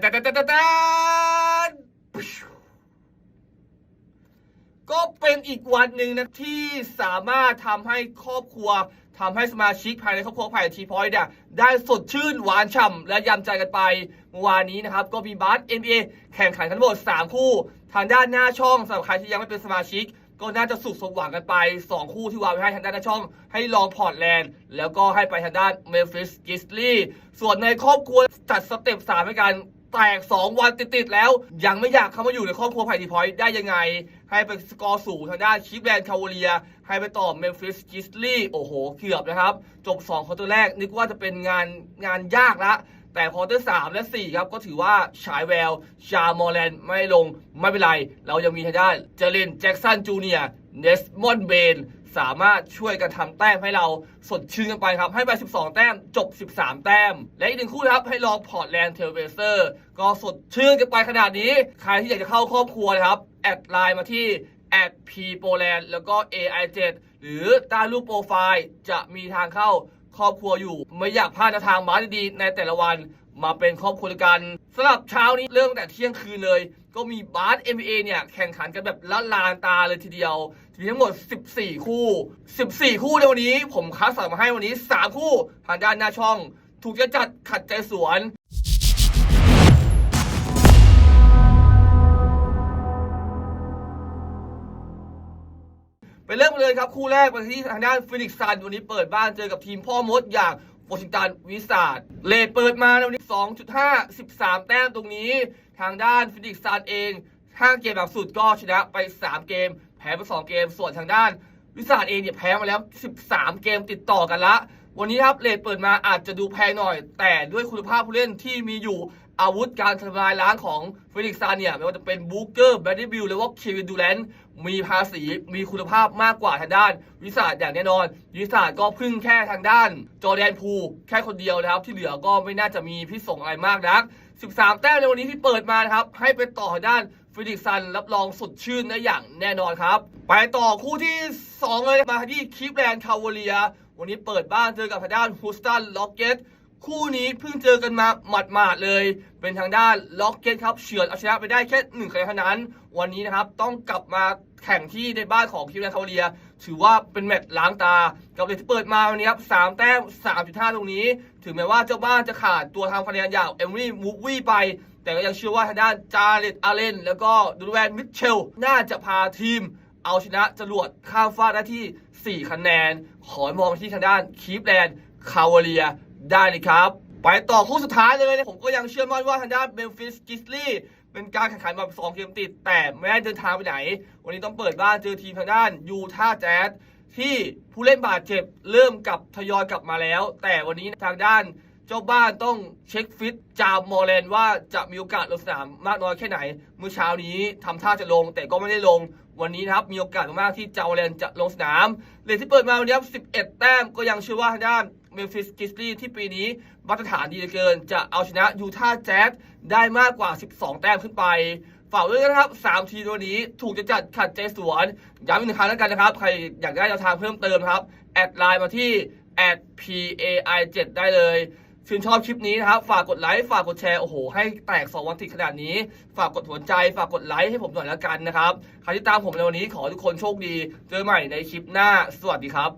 แต่แต่แต่แต่แต่ก็เป็นอีกวันหนึ่งนะที่สามารถทำให้ครอบครัวทำให้สมาชิกภายในครอบครัวภายในทีพอยต์เนี่ยได้สดชื่นหวานฉ่ำและยำใจกันไปเมื่อวานนี้นะครับ ก็มีบาส NBA แข่งขันทั้งหมด 3 คู่ ทางด้านหน้าช่องสำหรับใครที่ยังไม่เป็นสมาชิก ก็น่าจะสุขสมหวังกันไป 2 คู่ที่วางไว้ให้ทางด้านหน้าช่อง ให้ลองพอร์ตแลนด์ แล้วก็ให้ไปทางด้านเมฟิสกิสลี่ส่วนในครอบครัวจัดสเต็ปสามให้กัน แตก 2 วันติดๆแล้ว ยังไม่อยากเข้ามาอยู่ในครอบครัวไผ่ทีพอยต์ได้ยังไง ให้เป็นสกอร์สูงทางด้านคิปแลนด์คาวเลีย ให้ไปต่อเมมฟิสกิสลี่โอ้โห เกือบนะครับ จบ2ควอเตอร์แรก นึกว่าจะเป็นงานงานยากละแต่ควอเตอร์สามและ4ครับ ก็ถือว่าฉายแวว ชามอแลนไม่ลงไม่เป็นไร เรายังมีทางด้านเจเลนแจ็กสันจูเนียเนสมอนเบน สามารถช่วยกันทำแต้มให้เราสดชื่นกันไปครับ ให้ไป 12 แต้มจบ 13 แต้ม และอีกหนึ่งคู่นะครับ ให้ลองพอร์ตแลนด์เทลเวเซอร์ ก็สดชื่นกันไปขนาดนี้ ใครที่อยากจะเข้าครอบครัวนะครับ แอดไลน์มาที่แอดพีโปแลนด์แล้วก็ AI7 หรือใต้รูปโปรไฟล์จะมีทางเข้าครอบครัวอยู่ ไม่อยากพลาดทางมาดีๆในแต่ละวันมาเป็นครอบครัวกันสำหรับเช้านี้เริ่มตั้งแต่เที่ยงคืนเลย ก็มีบาส NBA เนี่ยแข่งขันกันแบบละลานตาเลยทีเดียว มีทั้งหมด 14 คู่ 14 คู่ในวันนี้ ผมคัดสรรมาให้วันนี้ 3 คู่ทางด้านหน้าช่อง ถูกจะจัดขัดใจสวนไปเริ่มเลยครับ คู่แรกไปที่ทางด้านฟินิกซ์ซันวันนี้เปิดบ้านเจอกับทีมพ่อมดอย่าง วอชิงตันวิสาดเลทเปิดมาในวันนี้ 2.5 13 แต้มตรงนี้ ทางด้านฟินิกซ์ซันเองห้าเกมหลังสุดก็ชนะไป 3 เกม แพ้ไป 2 เกม ส่วนทางด้านวิสาดเองเนี่ยแพ้มาแล้ว 13 เกมติดต่อกันละ วันนี้ครับเลทเปิดมาอาจจะดูแพงหน่อย แต่ด้วยคุณภาพผู้เล่นที่มีอยู่ อาวุธการทำลายล้างของฟินิกซ์ซันเนี่ยไม่ว่าจะเป็นบูเกอร์แบดดี้บิลหรือว่าเควินดูแลนมีภาษีมีคุณภาพมากกว่าทางด้าน วิสาดอย่างแน่นอน วิสาดก็พึ่งแค่ทางด้าน จอร์แดนพูแค่คนเดียวนะครับ ที่เหลือก็ไม่น่าจะมีพิษสงอะไรมากนัก 13 แต้มในวันนี้ที่เปิดมานะครับให้ไปต่อทางด้านฟินิกซ์ซันรับรองสดชื่นได้อย่างแน่นอนครับ ไปต่อคู่ที่ 2 เลยมาที่คิปแลนด์คาวเลีย วันนี้เปิดบ้านเจอกับทางด้านฮูสตันล็อกเก็ต คู่นี้เพิ่งเจอกันมาหมาดๆเลย เป็นทางด้านล็อกเก็ตครับเฉือนเอาชนะไปได้แค่หนึ่งคะแนนเท่านั้น วันนี้นะครับต้องกลับมาแข่งที่ในบ้านของคิวแลนคาเลีย ถือว่าเป็นแมตช์ล้างตา กับเลยที่เปิดมาวันนี้ครับสามแต้มสามจุดห้าตรงนี้ ถึงแม้ว่าเจ้าบ้านจะขาดตัวทางคะแนนอย่างเอมรี่มูวี่ไป แต่ก็ยังเชื่อว่าทางด้านจาเลตอาเลนแล้วก็ดูแวนมิเชล น่าจะพาทีมเอาชนะจรวดข้ามฟากได้ที่ 4 คะแนน ขอมองที่ทางด้านคีฟแลนด์คาวเลีย ได้เลยครับ ไปต่อคู่สุดท้ายเลยนะผมก็ยังเชื่อมั่นว่าทางด้านเบลฟิสกิสลี่เป็นการแข่งขันแบบ2เกมติด แต่ไม่ได้เดินทางไปไหน วันนี้ต้องเปิดบ้านเจอทีมทางด้านยูท่าแจ๊สที่ผู้เล่นบาดเจ็บเริ่มกลับทยอยกลับมาแล้ว แต่วันนี้ทางด้านเจ้าบ้านต้องเช็คฟิตจามมอร์แลนว่าจะมีโอกาสลงสนามมากน้อยแค่ไหน เมื่อเช้านี้ทำท่าจะลง แต่ก็ไม่ได้ลง วันนี้นะครับมีโอกาสมากที่จามมอร์แลนจะลงสนามเลทที่เปิดมาวันนี้ครับ11 แต้มก็ยังเชื่อว่าทางด้าน เมมฟิสกิสลี่ที่ปีนี้มาตรฐานดีเหลือเกิน จะเอาชนะยูทาห์แจ๊สได้มากกว่า 12 แต้มขึ้นไปฝากด้วยนะครับ 3 ทีมตัวนี้ถูกจะจัดขัดใจสวนย้ำอีกหนึ่งครั้งแล้วกันนะครับ ใครอยากได้แนวทางเพิ่มเติมครับ แอดไลน์มาที่ @pai7 ได้เลยชื่นชอบคลิปนี้นะครับ ฝากกดไลค์ ฝากกดแชร์ โอ้โห ให้แตก2วันติดขนาดนี้ ฝากกดหัวใจ ฝากกดไลค์ให้ผมหน่อยแล้วกันนะครับ ใครที่ตามผมในวันนี้ขอทุกคนโชคดี เจอใหม่ในคลิปหน้า สวัสดีครับ